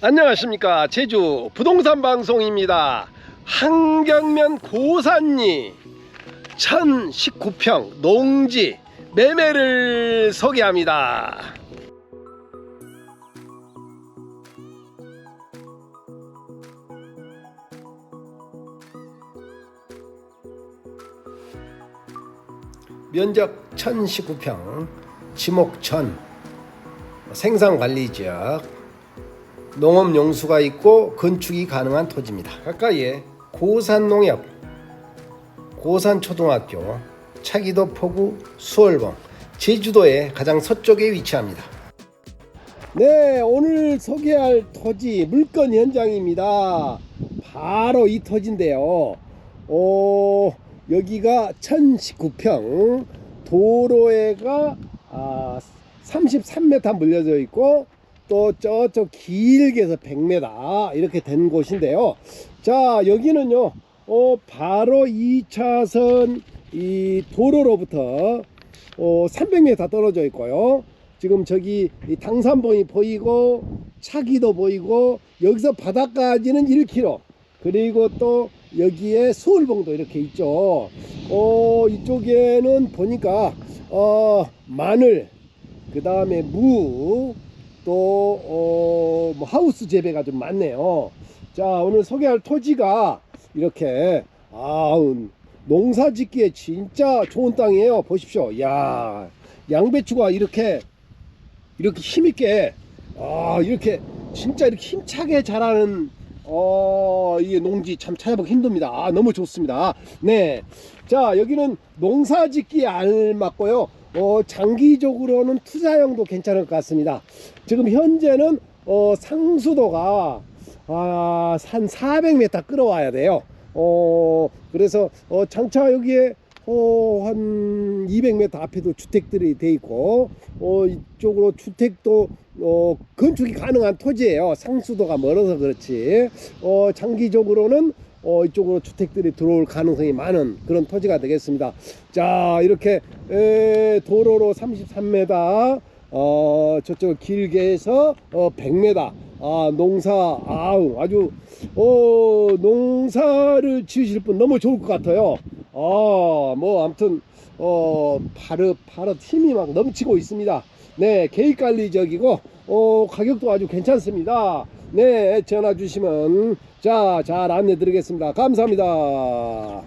안녕하십니까. 제주 부동산 방송입니다. 한경면 고산리 1019평 농지 매매를 소개합니다. 면적 1019평 지목천 생산관리지역 농업 용수가 있고 건축이 가능한 토지입니다. 가까이에 고산농협, 고산초등학교, 차기도 포구, 수월봉, 제주도의 가장 서쪽에 위치합니다. 네, 오늘 소개할 토지 물건 현장입니다. 바로 이 토지인데요. 어, 여기가 1019평, 도로에가 아, 33m 물려져 있고 또 저쪽 길게 해서 100m 이렇게 된 곳인데요. 자, 여기는요, 어, 바로 2차선 이 도로로부터 어, 300m 떨어져 있고요. 지금 저기 이 당산봉이 보이고 차기도 보이고 여기서 바닥까지는 1km 그리고 또 여기에 서울봉도 이렇게 있죠. 어, 이쪽에는 보니까 어, 마늘 그 다음에 무, 또, 어, 뭐 하우스 재배가 좀 많네요. 자, 오늘 소개할 토지가 이렇게, 아 농사 짓기에 진짜 좋은 땅이에요. 보십시오. 야 양배추가 이렇게, 이렇게 힘있게, 아, 이렇게, 진짜 이렇게 힘차게 자라는, 어, 이 농지 참 찾아보기 힘듭니다. 아, 너무 좋습니다. 네. 자, 여기는 농사 짓기에 알맞고요. 어, 장기적으로는 투자용도 괜찮을 것 같습니다. 지금 현재는 어, 상수도가 아, 한 400m 끌어와야 돼요. 어, 그래서 어, 장차 여기에 어, 한 200m 앞에도 주택들이 돼 있고 어, 이쪽으로 주택도 어, 건축이 가능한 토지예요. 상수도가 멀어서 그렇지. 어, 장기적으로는 어, 이쪽으로 주택들이 들어올 가능성이 많은 그런 토지가 되겠습니다. 자, 이렇게 에, 도로로 33m, 어, 저쪽 길게 해서 어, 100m. 아, 농사, 아우, 아주, 어, 농사를 지으실 분 너무 좋을 것 같아요. 아뭐 암튼 어, 파르, 파르 힘이 막 넘치고 있습니다. 네, 개입 관리적이고, 어, 가격도 아주 괜찮습니다. 네, 전화 주시면, 자, 잘 안내 드리겠습니다. 감사합니다.